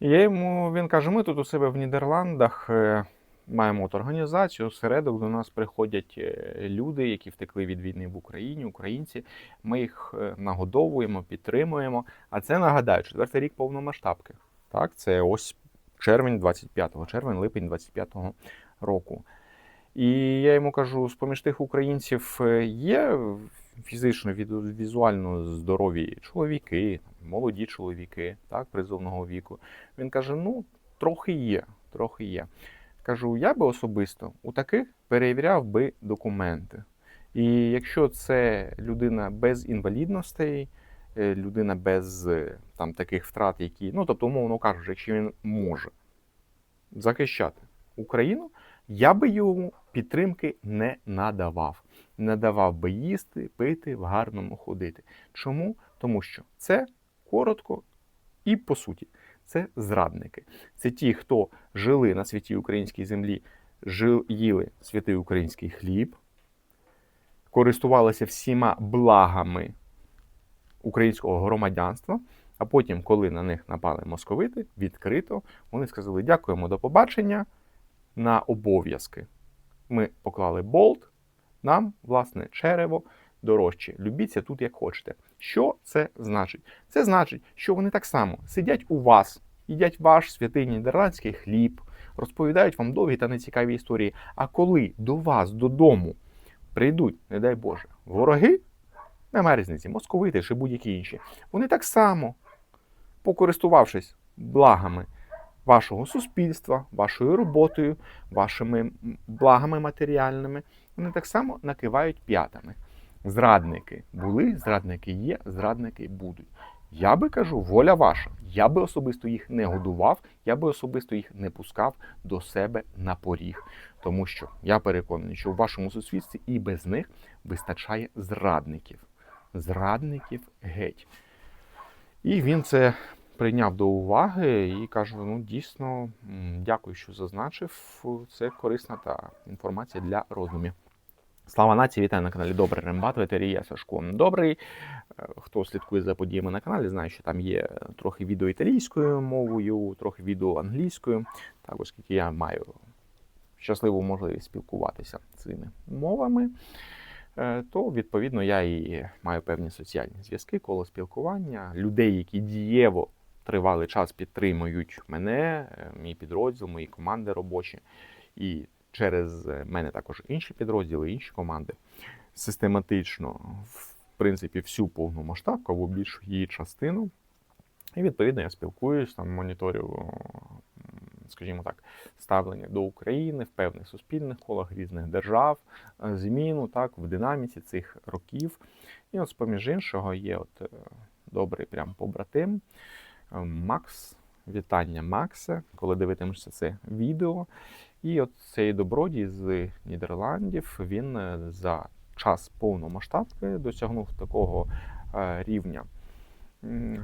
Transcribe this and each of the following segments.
Я йому він каже: ми тут у себе в Нідерландах е, маємо от організацію. Осередок до нас приходять е, люди, які втекли від війни в Україні, українці. Ми їх е, нагодовуємо, підтримуємо. А це нагадаю, четвертий рік повномасштабки. Так, це ось червень 25-го, червень, липень 25-го року. І я йому кажу: з-поміж тих українців є фізично, візуально здорові чоловіки, молоді чоловіки, так, призовного віку. Він каже: ну, трохи є, трохи є. Кажу, я би особисто у таких перевіряв би документи. І якщо це людина без інвалідностей, е, людина без е, там таких втрат, які, ну тобто, умовно кажучи, якщо він може захищати Україну, я би йому підтримки не надавав. Не давав би їсти, пити, в гарному ходити. Чому? Тому що це коротко і по суті, це зрадники. Це ті, хто жили на святій українській землі, жил, їли святий український хліб, користувалися всіма благами українського громадянства. А потім, коли на них напали московити, відкрито вони сказали: дякуємо, до побачення на обов'язки. Ми поклали болт, нам, власне, черево дорожче. Любіться тут як хочете. Що це значить? Це значить, що вони так само сидять у вас, їдять ваш святий нідерландський хліб, розповідають вам довгі та нецікаві історії. А коли до вас додому прийдуть, не дай Боже, вороги, немає різниці, московити чи будь-які інші, вони так само, покористувавшись благами вашого суспільства, вашою роботою, вашими благами матеріальними, вони так само накивають п'ятами. Зрадники були, зрадники є, зрадники будуть. Я би кажу, воля ваша. Я би особисто їх не годував, я би особисто їх не пускав до себе на поріг. Тому що я переконаний, що в вашому суспільстві і без них вистачає зрадників. Зрадників геть. І він це прийняв до уваги і каже: ну дійсно, дякую, що зазначив. Це корисна та інформація для роздумів. Слава нації, вітаю на каналі Добрий Рембат, ветерія Сашко. Добрий. Е, Хто слідкує за подіями на каналі, знає, що там є трохи відео італійською мовою, трохи відео англійською. Так, оскільки я маю щасливу можливість спілкуватися цими мовами, е, то відповідно я і маю певні соціальні зв'язки, коло спілкування, людей, які дієво тривалий час підтримують мене, е, мій підрозділ, мої команди робочі. І через е, мене також інші підрозділи, інші команди систематично, в принципі, всю повномасштабку або більшу її частину. І відповідно я спілкуюсь, там моніторю, скажімо так, ставлення до України в певних суспільних колах різних держав, е, зміну так, в динаміці цих років. І от, з-поміж іншого, є от е, добрий прям побратим Макс. Вітання Макса, коли дивитимешся це відео. І от цей добродій з Нідерландів він е, за час повномасштабки досягнув такого е, рівня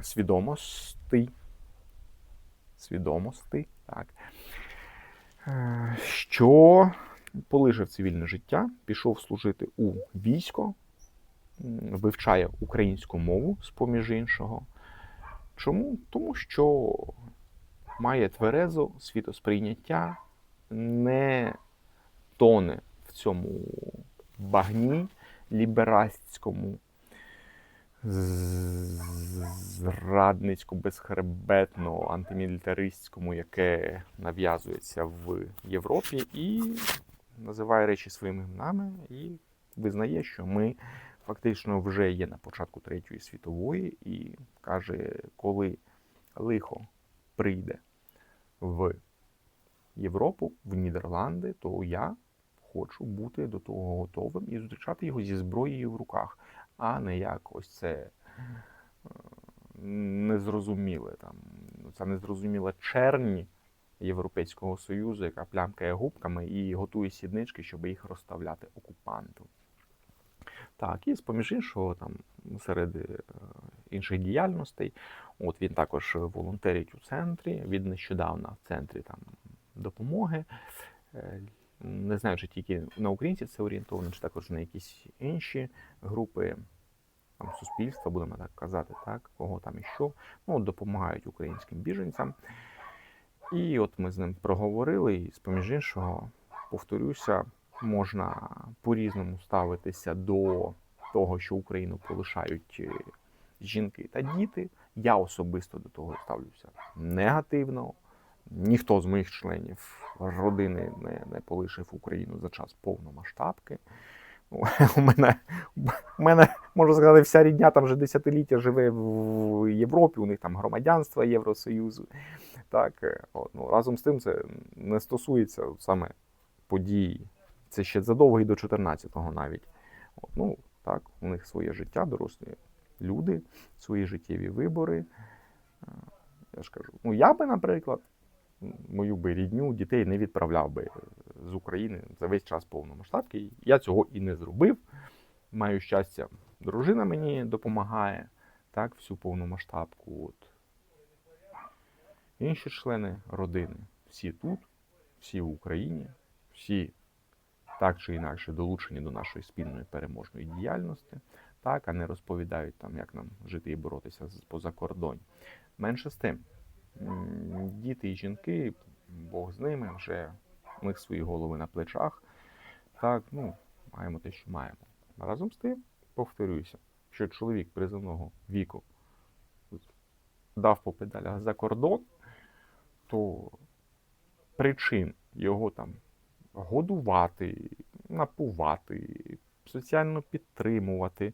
свідомості, свідомості, так, е, що полишив цивільне життя, пішов служити у військо, вивчає українську мову з-поміж іншого. Чому? Тому що має тверезо світосприйняття, не тоне в цьому багні ліберастському, зрадницько безхребетно антимілітаристському, яке нав'язується в Європі, і називає речі своїми іменами і визнає, що ми фактично вже є на початку Третьої світової, і каже, коли лихо прийде в Європу, в Нідерланди, то я хочу бути до того готовим і зустрічати його зі зброєю в руках, а не як ось це е, незрозуміле там, ця незрозуміла черні Європейського Союзу, яка плямкає губками і готує сіднички, щоб їх розставляти окупанту. Так, і з-поміж іншого, там серед е, інших діяльностей, от він також волонтерить у центрі. Він нещодавно в центрі там допомоги. Е, Не знаю, чи тільки на українців це орієнтовано, чи також на якісь інші групи там, суспільства, будемо так казати, так, кого там і що. Ну, от допомагають українським біженцям. І от ми з ним проговорили, і з поміж іншого, повторюся, можна по-різному ставитися до того, що Україну полишають е, жінки та діти. Я особисто до того ставлюся негативно. Ніхто з моїх членів родини не, не полишив Україну за час повномасштабки. У мене, у мене, можна сказати, вся рідня там вже десятиліття живе в Європі, у них там громадянство Євросоюзу. Так, е, от, ну, разом з тим, це не стосується саме подій. Це ще задовго і до 14-го навіть. От, ну, так, у них своє життя, дорослі люди, свої життєві вибори. Е, Я ж кажу, ну я би, наприклад, мою би рідню дітей не відправляв би з України за весь час повномасштабки. Я цього і не зробив. Маю щастя, дружина мені допомагає так, всю повномасштабку. От. Інші члени родини всі тут, всі в Україні, всі так чи інакше долучені до нашої спільної переможної діяльності, так, а не розповідають там, як нам жити і боротися з- поза кордон. Менше з тим, діти і жінки, Бог з ними, вже у них свої голови на плечах. Так, ну, маємо те, що маємо. Разом з тим, повторююся, що чоловік призовного віку дав по педалях за кордон, то причин його там годувати, напувати, соціально підтримувати.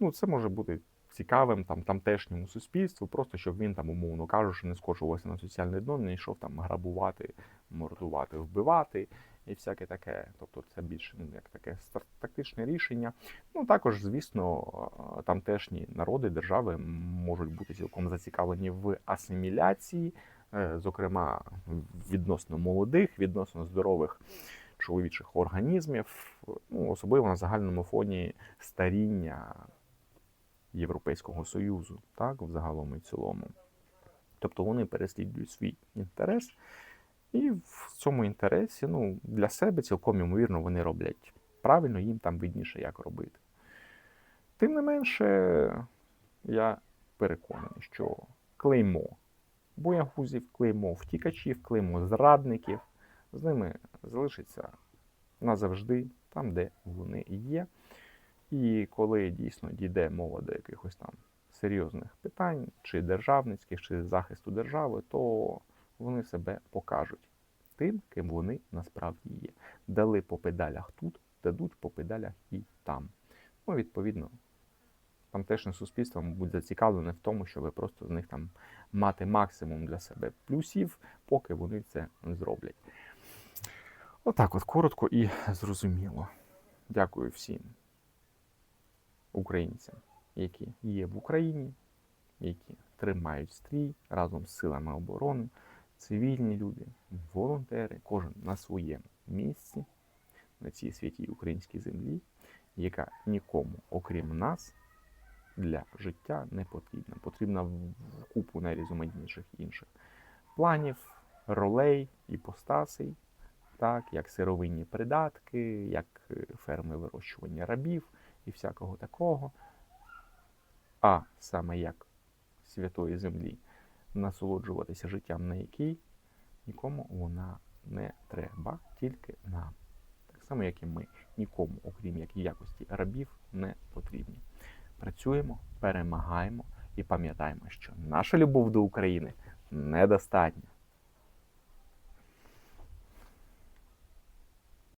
Ну, це може бути цікавим там тамтешньому суспільству, просто щоб він там, умовно кажучи, не скочувався на соціальне дно, не йшов там грабувати, мордувати, вбивати і всяке таке. Тобто це більше ну, як таке тактичне рішення. Ну також, звісно, е, тамтешні народи, держави можуть бути цілком зацікавлені в асиміляції, е, зокрема відносно молодих, відносно здорових чоловічих організмів, ну, особливо на загальному фоні старіння Європейського Союзу, так, в загалом і цілому. Тобто вони переслідують свій інтерес, і в цьому інтересі ну, для себе цілком ймовірно вони роблять правильно, їм там видніше, як робити. Тим не менше, я переконаний, що клеймо боягузів, клеймо втікачів, клеймо зрадників, з ними залишиться назавжди там, де вони є. І коли дійсно дійде мова до якихось там серйозних питань, чи державницьких, чи захисту держави, то вони себе покажуть тим, ким вони насправді є. Дали по педалях тут, дадуть по педалях і там. Ну, відповідно, тамтешнє суспільство, мабуть, зацікавлене в тому, щоб просто з них там мати максимум для себе плюсів, поки вони це зроблять. Отак, от коротко і зрозуміло. Дякую всім українцям, які є в Україні, які тримають стрій разом з силами оборони, цивільні люди, волонтери, кожен на своєму місці на цій святій українській землі, яка нікому, окрім нас, для життя не потрібна. Потрібна в купу найрізноманітніших інших планів, ролей, іпостасей, так, як сировинні придатки, як е, ферми вирощування рабів і всякого такого. А саме як святої землі насолоджуватися життям, на якій нікому вона не треба, тільки нам. Так само, як і ми, нікому, окрім як якості рабів, не потрібні. Працюємо, перемагаємо і пам'ятаємо, що наша любов до України недостатня.